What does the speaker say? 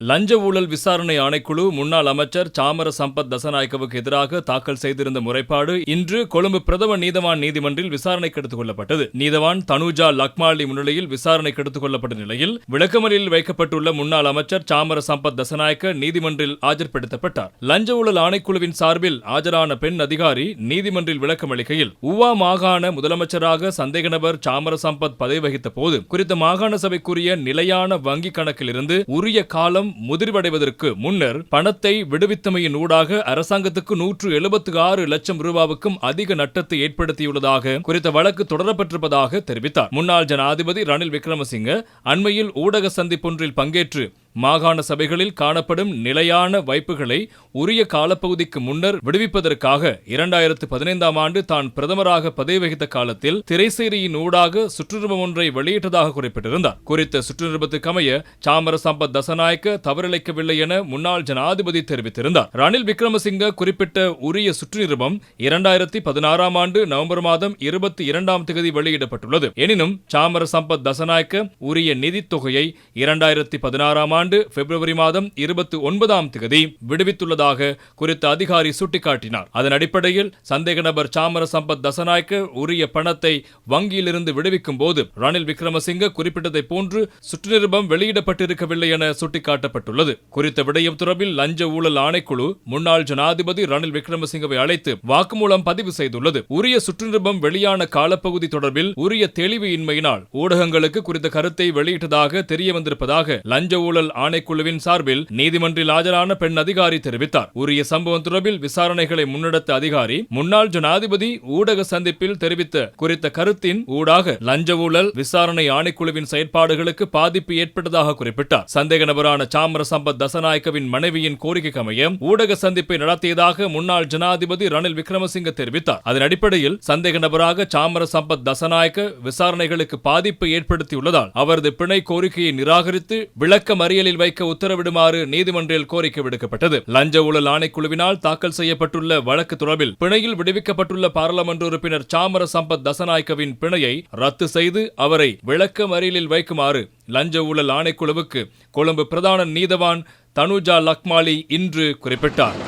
லஞ்ச ஊழல் விசாரணை ஆணைக்குழு முன்னாள் அமைச்சர் சாமர சம்பத் தசநாயக்கவுக்கு எதிராக தாக்கல் செய்திருந்த முறைப்பாடு இன்று கொழும்பு பிரதம நீதவான் நீதிமன்றில் விசாரணைக்கு எடுத்துக் கொள்ளப்பட்டது. நீதவான் தனுஜா லக்மாலி முன்னிலையில் விசாரணைக்கு எடுத்துக் கொள்ளப்பட்ட நிலையில் விளக்கமறியில் வைக்கப்பட்டுள்ள முன்னாள் அமைச்சர் சாமர சம்பத் தசநாயக்க நீதிமன்றில் ஆஜர்படுத்தப்பட்டார். லஞ்ச ஊழல் ஆணைக்குழுவின் சார்பில் ஆஜரான பெண் அதிகாரி நீதிமன்றில் விளக்கமளிக்கையில் உவா மாகாண முதலமைச்சராக சந்தேக நபர் சாமர சம்பத் பதவி வகித்த போது குறித்த மாகாண சபைக்குரிய நிலையான வங்கிக் கணக்கிலிருந்து உரிய காலம் முதிர்வடைவதற்கு முன்னர் பணத்தை விடுவித்தமையின் ஊடாக அரசாங்கத்துக்கு நூற்று எழுபத்து ஆறு லட்சம் ரூபாவுக்கும் அதிக நட்டத்தை ஏற்படுத்தியுள்ளதாக குறித்த வழக்கு தொடரப்பட்டிருப்பதாக தெரிவித்தார். முன்னாள் ஜனாதிபதி ரணில் விக்ரமசிங்க அண்மையில் ஊடக சந்திப்பொன்றில் பங்கேற்று மாகாண சபைகளில் காணப்படும் நிலையான வைப்புகளை உரிய காலப்பகுதிக்கு முன்னர் விடுவிப்பதற்காக இரண்டாயிரத்து பதினைந்தாம் ஆண்டு தான் பிரதமராக பதவி வகித்த காலத்தில் திரைசேரியின் ஊடாக சுற்றுரிமம் ஒன்றை வெளியிட்டதாக குறிப்பிட்டிருந்தார். குறித்த சுற்றுரிமத்துக்கமைய சாமர சம்பத் தசநாயக்க தவறிழைக்கவில்லை என முன்னாள் ஜனாதிபதி தெரிவித்திருந்தார். ரணில் விக்ரமசிங்க குறிப்பிட்ட உரிய சுற்றுநிருபம் இரண்டாயிரத்தி பதினாறாம் ஆண்டு நவம்பர் மாதம் இருபத்தி இரண்டாம் தேதி வெளியிடப்பட்டுள்ளது. எனினும் சாமர சம்பத் தசநாயக்க உரிய நிதி தொகையை இரண்டாயிரத்தி பதினாறாம் ஆண்டு பிப்ரவரி மாதம் இருபத்தி ஒன்பதாம் தேதி விடுவித்துள்ளதாக குறித்த அதிகாரி சுட்டிக்காட்டினார். அதன் அடிப்படையில் சந்தேக நபர் சாமர சம்பத் தசநாயக்க உரிய பணத்தை வங்கியிலிருந்து விடுவிக்கும் போது ரணில் விக்ரமசிங்க குறிப்பிட்டதை போன்று சுற்றுநிருபம் வெளியிடப்பட்டிருக்கவில்லை என சுட்டிக்காட்டப்பட்டுள்ளது. குறித்த விடயம் தொடர்பில் லஞ்ச ஊழல் ஆணைக்குழு முன்னாள் ஜனாதிபதி ரணில் விக்ரமசிங்கவை அழைத்து வாக்குமூலம் பதிவு செய்துள்ளது. உரிய சுற்றுநிருபம் வெளியான காலப்பகுதி தொடர்பில் உரிய தெளிவு இன்மையினால் ஊடகங்களுக்கு குறித்த கருத்தை வெளியிட்டதாக தெரிய வந்திருப்பதாக லஞ்ச ஊழல் ஆணைக்குழுவின் சார்பில் நீதிமன்றில் ஆஜரான பெண் அதிகாரி தெரிவித்தார். உரிய சம்பவம் தொடர்பில் விசாரணைகளை முன்னெடுத்த அதிகாரி முன்னாள் ஜனாதிபதி ஊடக சந்திப்பில் தெரிவித்த குறித்த கருத்தின் ஊடாக லஞ்ச ஊழல் விசாரணை ஆணைக்குழுவின் செயற்பாடுகளுக்கு பாதிப்பு ஏற்பட்டதாக குறிப்பிட்டார். சந்தேக நபரான சாமர சம்பத் தசநாயக்கவின் மனைவியின் கோரிக்கைக்கு அமைய ஊடக சந்திப்பை நடத்தியதாக முன்னாள் ஜனாதிபதி ரணில் விக்ரமசிங்க தெரிவித்தார். அதன் அடிப்படையில் சந்தேக நபராக சாமர சம்பத் தசநாயக்க விசாரணைகளுக்கு பாதிப்பு ஏற்படுத்தியுள்ளதால் அவரது பிணை கோரிக்கையை நிராகரித்து விளக்கம் அறிய மறியலில் வைக்க உத்தரவிடுமாறு நீதிமன்றில் கோரிக்கை விடுக்கப்பட்டது. லஞ்ச ஊழல் ஆணைக்குழுவினால் தாக்கல் செய்யப்பட்டுள்ள வழக்கு தொடர்பில் பிணையில் விடுவிக்கப்பட்டுள்ள பாராளுமன்ற உறுப்பினர் சாமர சம்பத் தசநாயக்கவின் பிணையை ரத்து செய்து அவரை விளக்க மறியலில் வைக்குமாறு லஞ்ச ஊழல் ஆணைக்குழுவுக்கு கொழும்பு பிரதான நீதவான் தனுஜா லக்மாலி இன்று குறிப்பிட்டார்.